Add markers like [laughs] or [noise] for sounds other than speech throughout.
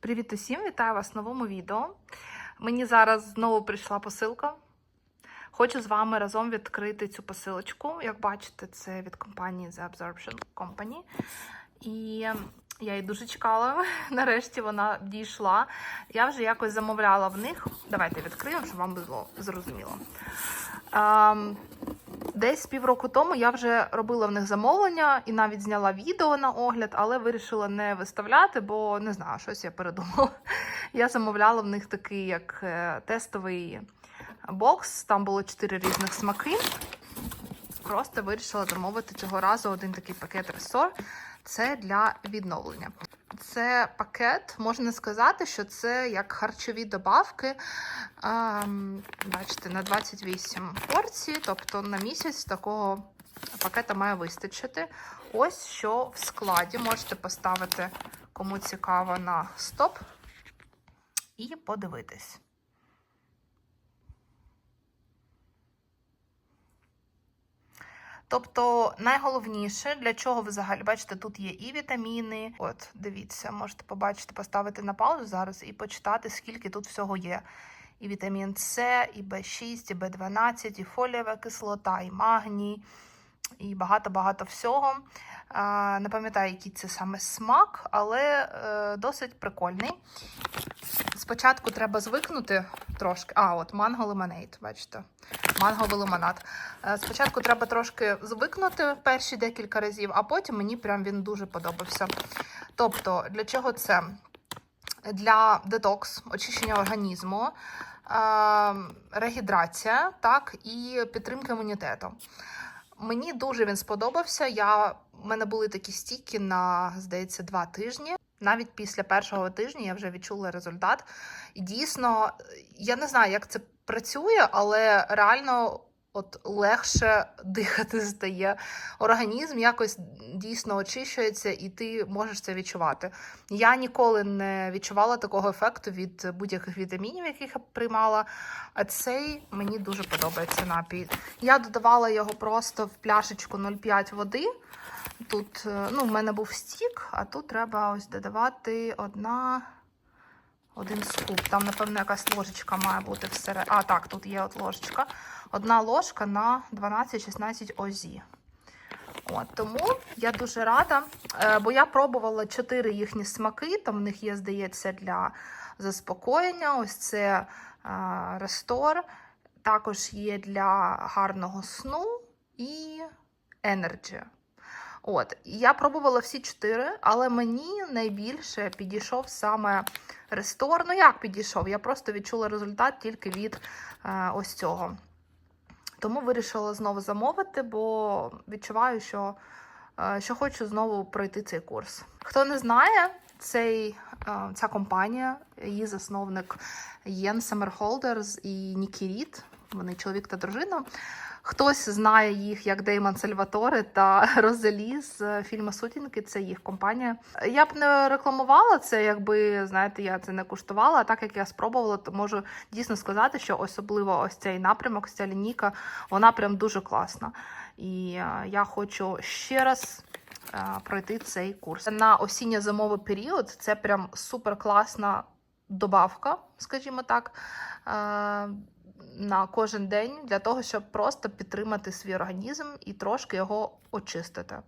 Привіт усім! Вітаю вас в новому відео. Мені зараз знову прийшла посилка. Хочу з вами разом відкрити цю посилочку. Як бачите, це від компанії The Absorption Company. І я її дуже чекала. [laughs] Нарешті вона дійшла. Я вже якось замовляла в них. Давайте відкриємо, щоб вам було зрозуміло. Десь півроку тому я вже робила в них замовлення і навіть зняла відео на огляд, але вирішила не виставляти, бо не знаю, щось я передумала. [laughs] Я замовляла в них такий як е, тестовий бокс. Там було чотири різних смаки. Просто вирішила замовити цього разу один такий пакет ресор. Це для відновлення. Це пакет, можна сказати, що це як харчові добавки. Ем, бачите, на 28 порцій, тобто на місяць такого пакета має вистачити. Ось що в складі. Можете поставити, кому цікаво, на стоп і подивитись. Тобто найголовніше, для чого взагалі, бачите, тут є і вітаміни. От, дивіться, можете побачити, поставити на паузу зараз і почитати, скільки тут всього є. І вітамін С, і В6, і В12, і фолієва кислота, і магній, і багато-багато всього. Не пам'ятаю, який це саме смак, але е, досить прикольний. Спочатку треба звикнути трошки. А, от манго лимонейд, бачите, манговий лимонад. Е, Спочатку треба трошки звикнути перші декілька разів, а потім мені прям він дуже подобався. Тобто, для чого це? Для детокс, очищення організму, е, регідрація, так, і підтримка імунітету. Мені дуже він сподобався. Я, в мене були такі стійки на, здається, два тижні. Навіть після першого тижня я вже відчула результат. І дійсно, я не знаю, як це працює, але реально от легше [laughs] дихати стає. Організм якось дійсно очищується, і ти можеш це відчувати. Я ніколи не відчувала такого ефекту від будь-яких вітамінів, яких я приймала. А цей мені дуже подобається напій. Я додавала його просто в пляшечку 0,5 води. Тут, е, ну, в мене був стік, а тут треба ось додавати одна, один скуп. Там, напевно, якась ложечка має бути всередині. А, так, тут є от ложечка. Одна ложка на 12-16 ОЗІ. От, тому я дуже рада, е, бо я пробувала чотири їхні смаки. Там в них є, здається, для заспокоєння. Ось це е, рестор. Також є для гарного сну і Energy. От, я пробувала всі чотири, але мені найбільше підійшов саме рестор. Ну, як підійшов? Я просто відчула результат тільки від е, ось цього. Тому вирішила знову замовити, бо відчуваю, що, е, що хочу знову пройти цей курс. Хто не знає, цей, е, ця компанія, її засновник Єн Семерхолдерс і Нікі Рід, вони чоловік та дружина. Хтось знає їх як Деймон Сальваторе та [laughs] Розалі з фільму Сутінки. Це їх компанія. Я б не рекламувала це, якби знаєте, я це не куштувала. А так як я спробувала, то можу дійсно сказати, що особливо ось цей напрямок, ця лінійка, вона прям дуже класна. І е, я хочу ще раз. е, Пройти цей курс на осінньо-зимовий період. Це прям супер класна добавка, скажімо так. На кожен день для того, щоб просто підтримати свій організм і трошки його очистити.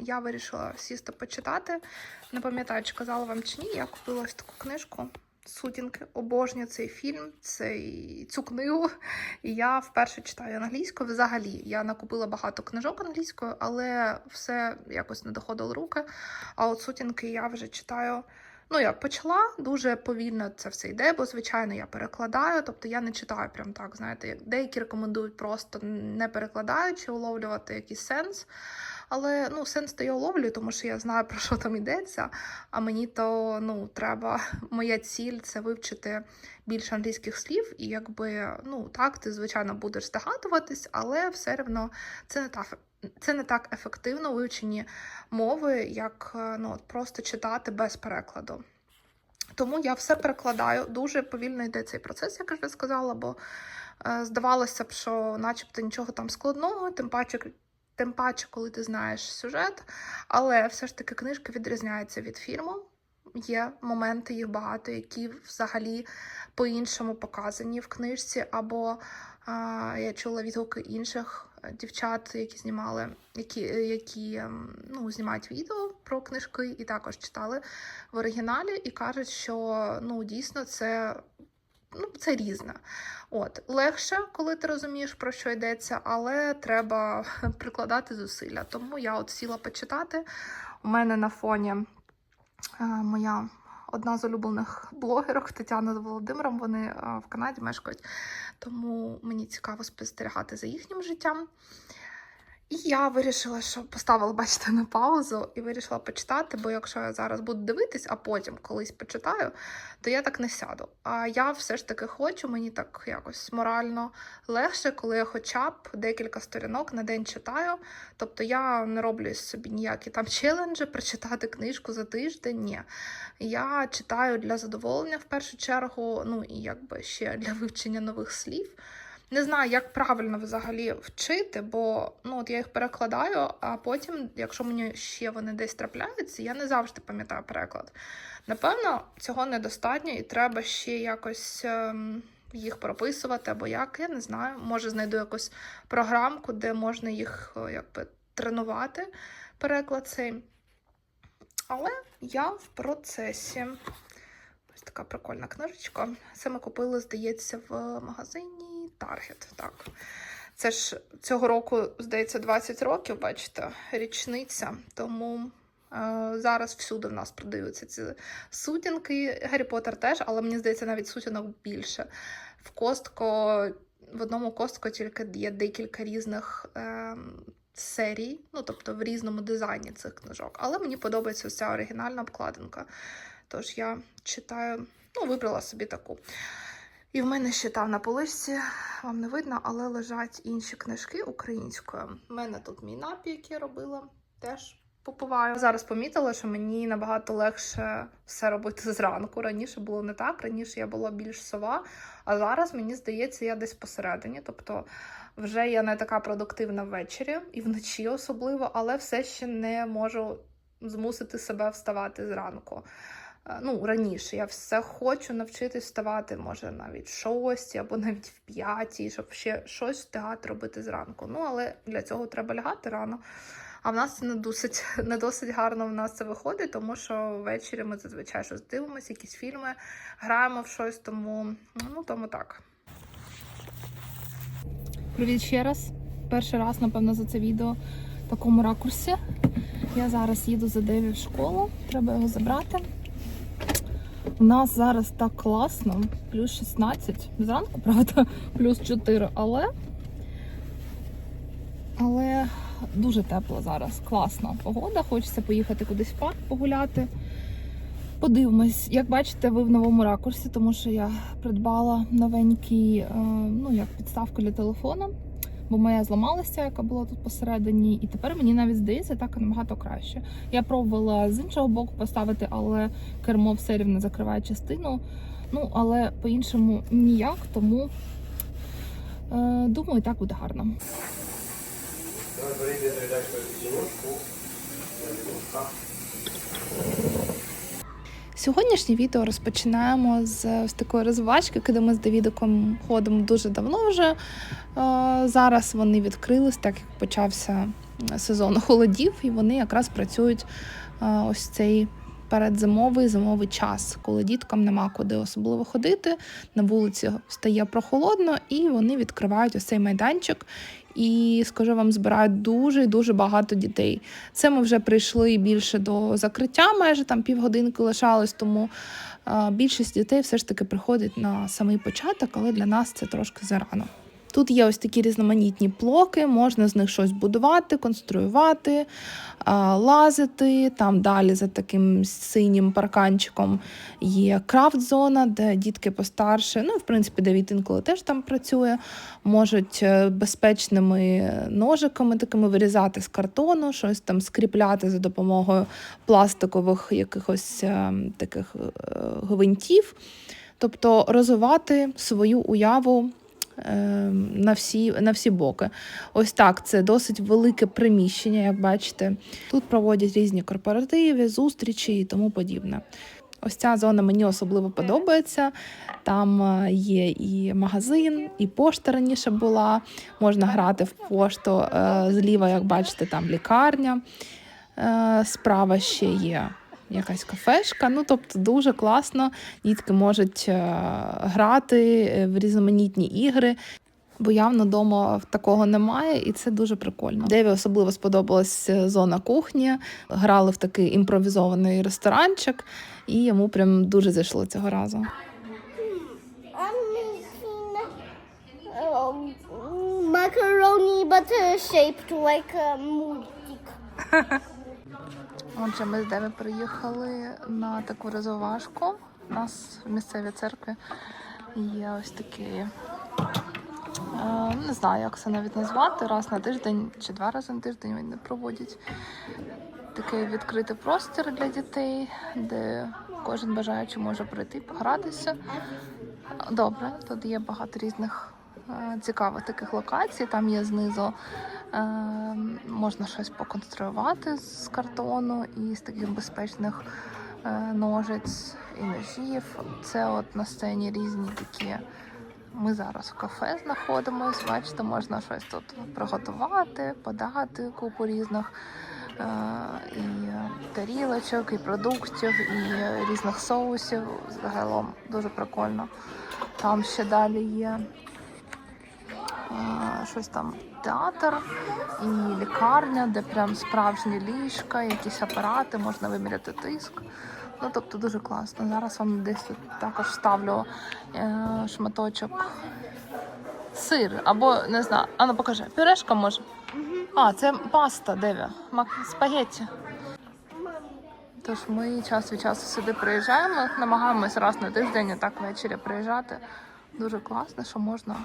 Я вирішила сісти почитати. Не пам'ятаю, чи казала вам чи ні. Я купила ось таку книжку. Сутінки, обожнюю цей фільм, цей, цю книгу. І я вперше читаю англійською. Взагалі, я накупила багато книжок англійською, але все якось не доходило руки. А от сутінки я вже читаю. Ну, я почала дуже повільно це все йде, бо, звичайно, я перекладаю. Тобто я не читаю прям так, знаєте, деякі рекомендують просто не перекладаючи, уловлювати якийсь сенс. Але ну, сенс то я уловлюю, тому що я знаю, про що там йдеться. А мені то ну, треба, [laughs] моя ціль це вивчити більше англійських слів, і якби ну так, ти звичайно будеш здогадуватись, але все одно це не так. Це не так ефективно вивчені мови, як е, ну, просто читати без перекладу. Тому я все перекладаю. Дуже повільно йде цей процес, як я вже сказала, бо е, здавалося б, що начебто нічого там складного, тим паче, тим паче, коли ти знаєш сюжет, але все ж таки книжка відрізняється від фільму. Є моменти, їх багато, які взагалі по-іншому показані в книжці, або а, я чула відгуки інших е, дівчат, які знімали, які, які ем, ну, знімають відео про книжки і також читали в оригіналі, і кажуть, що ну, дійсно це. Ну, це різне. От легше, коли ти розумієш, про що йдеться, але треба [laughs] прикладати зусилля. Тому я от сіла почитати. У мене на фоні е, моя одна з улюблених блогерок Тетяна з Володимиром. Вони е, в Канаді мешкають, тому мені цікаво спостерігати за їхнім життям. І я вирішила, що поставила, бачите, на паузу і вирішила почитати, бо якщо я зараз буду дивитись, а потім колись почитаю, то я так не сяду. А я все ж таки хочу, мені так якось морально легше, коли я хоча б декілька сторінок на день читаю. Тобто я не роблю собі ніякі там челенджі, прочитати книжку за тиждень. Ні. Я читаю для задоволення в першу чергу, ну і якби ще для вивчення нових слів. Не знаю, як правильно взагалі вчити, бо ну от я їх перекладаю, а потім, якщо мені ще вони десь трапляються, я не завжди пам'ятаю переклад. Напевно, цього недостатньо, і треба ще якось ем, їх прописувати, або як, я не знаю. Може, знайду якусь програмку, де можна їх якби тренувати, переклад цей. Але я в процесі. Ось така прикольна книжечка. Це ми купили, здається, в магазині Target. Так. Це ж цього року, здається, 20 років, бачите, річниця. Тому е, зараз всюди в нас продаються ці сутінки. Гаррі Поттер теж, але мені здається, навіть сутінок більше. В Костко, в одному Костко тільки є декілька різних. Е, Серій, ну тобто в різному дизайні цих книжок. Але мені подобається ось ця оригінальна обкладинка. Тож я читаю, ну, вибрала собі таку. І в мене ще там на поличці, вам не видно, але лежать інші книжки українською. У мене тут мій напій, який я робила, теж попиваю. Зараз помітила, що мені набагато легше все робити зранку. Раніше було не так, раніше я була більш сова, а зараз мені здається, я десь посередині. Тобто вже я не така продуктивна ввечері і вночі особливо, але все ще не можу змусити себе вставати зранку. Е, Ну, раніше я все хочу навчитись вставати, може навіть в шостій або навіть в п'ятій, щоб ще щось встигати робити зранку. Ну, але для цього треба лягати рано. А в нас це не досить, [laughs] не досить гарно в нас це виходить, тому що ввечері ми зазвичай щось дивимося, якісь фільми, граємо в щось, тому ну тому так. Привіт ще раз. Перший раз, напевно, за це відео в такому ракурсі. Я зараз їду за Деві в школу, треба його забрати. У нас зараз так класно, плюс 16. Зранку, правда, [laughs] плюс 4, але. Але дуже тепло зараз. Класна погода. Хочеться поїхати кудись в парк погуляти. Подивимось, як бачите, ви в новому ракурсі, тому що я придбала новенький, е, ну як підставку для телефона, бо моя зламалася, яка була тут посередині, і тепер мені навіть здається так набагато краще. Я пробувала з іншого боку поставити, але кермо все рівно закриває частину. Ну, але по-іншому ніяк, тому е, думаю, так буде гарно. Кіношку. Сьогоднішнє відео розпочинаємо з ось такої розвивачки, куди ми з Давідиком ходимо дуже давно вже. Е, Зараз вони відкрились, так як почався сезон холодів, і вони якраз працюють е, ось цей передзимовий зимовий час, коли діткам нема куди особливо ходити. На вулиці стає прохолодно, і вони відкривають ось цей майданчик. І скажу вам, збирають дуже дуже багато дітей. Це ми вже прийшли більше до закриття, майже там півгодинки лишалось, тому більшість дітей все ж таки приходить на самий початок, але для нас це трошки зарано. Тут є ось такі різноманітні блоки, можна з них щось будувати, конструювати, лазити. Там далі за таким синім парканчиком є крафт-зона, де дітки постарше, ну, в принципі, Давід інколи теж там працює, можуть е, безпечними ножиками такими вирізати з картону, щось там скріпляти за допомогою пластикових якихось е, таких е, гвинтів. Тобто розвивати свою уяву на всі, на всі боки. Ось так, це досить велике приміщення, як бачите. Тут проводять різні корпоративи, зустрічі і тому подібне. Ось ця зона мені особливо подобається. Там е, є і магазин, і пошта раніше була. Можна грати в пошту. Е, Зліва, як бачите, там лікарня. Е, Справа ще є якась кафешка. Ну, тобто дуже класно. Дітки можуть е, грати е, в різноманітні ігри. Бо явно вдома такого немає, і це дуже прикольно. Деві особливо сподобалась е, зона кухні. Грали в такий імпровізований ресторанчик, і йому прям дуже зайшло цього разу. Macaroni but uh, shaped like a moodstick. Отже, ми з Деві приїхали на таку розвивашку. У нас в місцевій церкві є ось такий, е, не знаю, як це навіть назвати, раз на тиждень чи два рази на тиждень вони проводять такий відкритий простір для дітей, де кожен бажаючий може прийти, погратися. Добре, тут є багато різних е, цікавих таких локацій. Там є знизу е, можна щось поконструювати з картону і з таких безпечних е, ножиць і ножів. Це от на сцені різні такі. Ми зараз в кафе знаходимось. Бачите, можна щось тут приготувати, подати купу різних е, і тарілочок, і продуктів, і різних соусів. Загалом дуже прикольно. Там ще далі є щось там театр і лікарня, де прям справжні ліжка, якісь апарати, можна виміряти тиск. Ну, тобто дуже класно. Зараз вам десь тут також ставлю е, шматочок сир або не знаю. А ну покажи, пюрешка може. А, це паста, Деві. Спагетті. Тож ми час від часу сюди приїжджаємо, намагаємось раз на тиждень так ввечері приїжджати. Дуже класно, що можна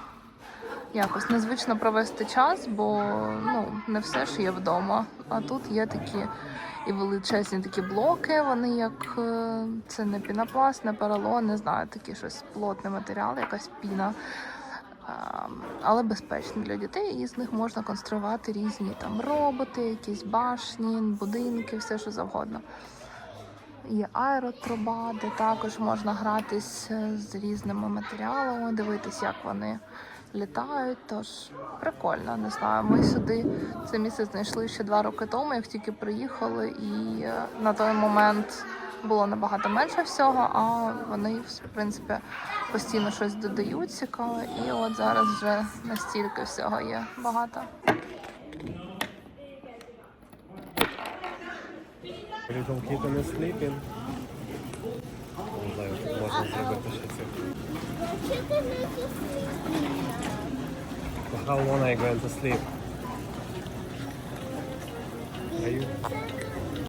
якось незвично провести час, бо ну, не все ж є вдома. А тут є такі і величезні такі блоки, вони як е, це не пінопласт, не поролон, не знаю, такі щось плотний матеріал, якась піна. Але безпечні для дітей, і з них можна конструювати різні там роботи, якісь башні, будинки, все що завгодно. Є аеротруба, де також можна гратись е, з різними матеріалами, дивитись, як вони літають. Тож прикольно, не знаю. Ми сюди це місце знайшли ще два роки тому, як тільки приїхали, і е, на той момент було набагато менше всього, а вони, в принципі, постійно щось додають цікаве. І от зараз вже настільки всього є багато. Little kitten is sleeping. How long are you going to sleep? Are you?